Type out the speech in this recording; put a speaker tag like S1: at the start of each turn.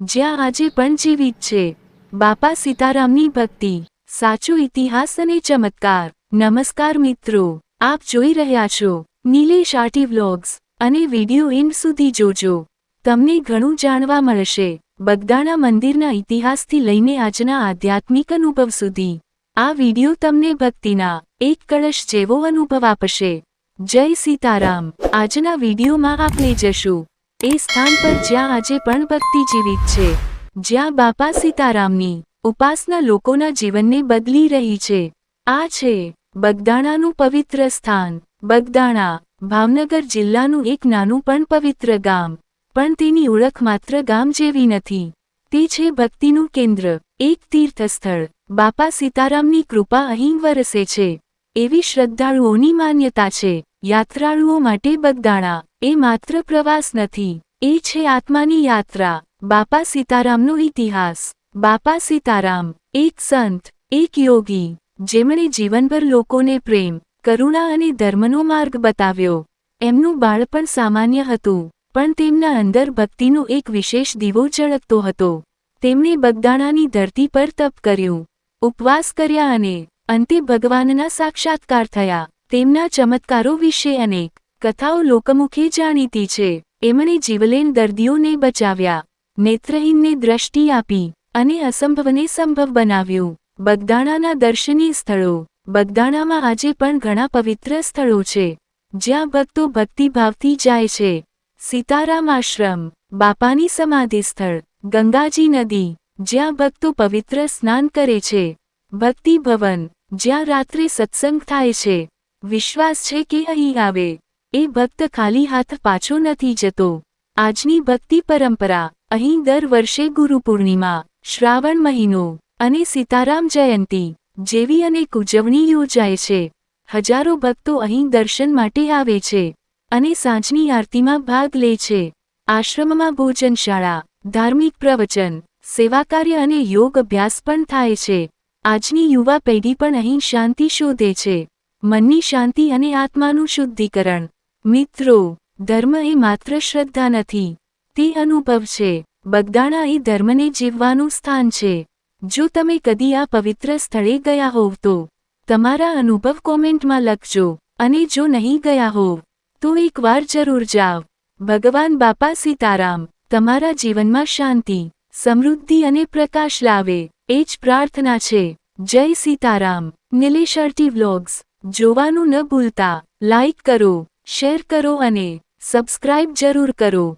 S1: જ્યાં આજે પણ જીવિત છે. બાપા સીતારામની ભક્તિ. સાચો ઇતિહાસ અને ચમત્કાર. નમસ્કાર મિત્રો. આપ જોઈ રહ્યા છો નીલેશ આટી વ્લોગ્સ અને વિડિયો એન્ડ સુધી જોજો. તમને ઘણું જાણવા મળશે. બગદાણા મંદિરના ઇતિહાસથી લઈને આજના આધ્યાત્મિક અનુભવ સુધી. આ વિડિયો તમને ભક્તિના એક કળશ જેવો અનુભવ આપશે. જય સીતારામ. આજના વિડિયોમાં આપણે જશું. એ સ્થાન પર જ્યાં આજે પણ ભક્તિ જીવિત છે. જ્યાં બાપા સીતારામની ઉપાસના લોકોના જીવનને બદલી રહી છે. આ છે બગદાણાનું પવિત્ર સ્થાન. બગદાણા ભાવનગર જિલ્લાનું એક નાનું પણ પવિત્ર ગામ. પણ તેની ઓળખ માત્ર ગામ જેવી નથી. તે છે ભક્તિનું કેન્દ્ર. એક તીર્થસ્થળ. બાપા સીતારામની કૃપા અહીં વરસે છે. એવી શ્રદ્ધાળુઓની માન્યતા છે. યાત્રાળુઓ માટે બગદાણા એ માત્ર પ્રવાસ નથી, એ છે આત્માની યાત્રા. બાપા સીતારામનો ઇતિહાસ. બાપા સીતારામ, એક સંત, એક યોગી, જેમણે જીવનભર લોકોને પ્રેમ, કરુણા અને ધર્મનો માર્ગ બતાવ્યો. એમનું બાળપણ સામાન્ય હતું, પણ તેમના અંદર ભક્તિનો એક વિશેષ દીવો ઝળકતો હતો. તેમણે બગદાણાની ધરતી પર તપ કર્યું, ઉપવાસ કર્યા અને અંતે ભગવાનના સાક્ષાત્કાર થયા. તેમના ચમત્કારો વિશે અનેક કથાઓ લોકમુખે જાણીતી છે. એમણે જીવલેન દર્દીઓને બચાવ્યા, નેત્રહીનને દ્રષ્ટિ આપી અને અસંભવને સંભવ બનાવ્યું. બગદાણાના દર્શનીય સ્થળો. બગદાણામાં આજે પણ ઘણા પવિત્ર સ્થળો છે. જ્યાં ભક્તો ભક્તિભાવથી જાય છે. સીતારામ આશ્રમ, બાપાની સમાધિ સ્થળ, ગંગાજી નદી, જ્યાં ભક્તો પવિત્ર સ્નાન કરે છે. ભક્તિ ભવન, જ્યાં રાત્રે સત્સંગ થાય છે. વિશ્વાસ છે કે અહીં આવે. એ ભક્ત ખાલી હાથ પાછો નથી જતો. આજની ભક્તિ પરંપરા, અહીં દર વર્ષે ગુરુ પૂર્ણિમા, શ્રાવણ મહિનો અને સીતારામ જયંતી જેવી અનેક ઉજવણી યોજાય છે. હજારો ભક્તો અહીં દર્શન માટે આવે છે અને સાંજની આરતીમાં ભાગ લે છે. આશ્રમમાં ભોજનશાળા, ધાર્મિક પ્રવચન, સેવાકાર્ય અને યોગ અભ્યાસ પણ થાય છે. આજની યુવા પેઢી પણ અહીં શાંતિ શોધે છે. મનની શાંતિ અને આત્માનું શુદ્ધિકરણ મિત્રો, ધર્મ એ માત્ર શ્રદ્ધા નથી. તે અનુભવ છે. બગદાણા એ ધર્મને જીવવાનું સ્થાન છે. જો તમે કદી આ પવિત્ર સ્થળે ગયા હોવ તો, તમારા અનુભવ કોમેન્ટમાં લખજો. અને જો નહીં ગયા હોવ, તો એકવાર જરૂર જાવ ભગવાન બાપા સીતારામ, તમારા જીવનમાં શાંતિ, સમૃદ્ધિ અને પ્રકાશ લાવે. એ જ પ્રાર્થના છે. જય સીતારામ. નિલેશર્ટી વ્લોગ્સ. જોવાનું ન ભૂલતા. લાઇક કરો. શેર કરો અને સબસ્ક્રાઇબ જરૂર કરો.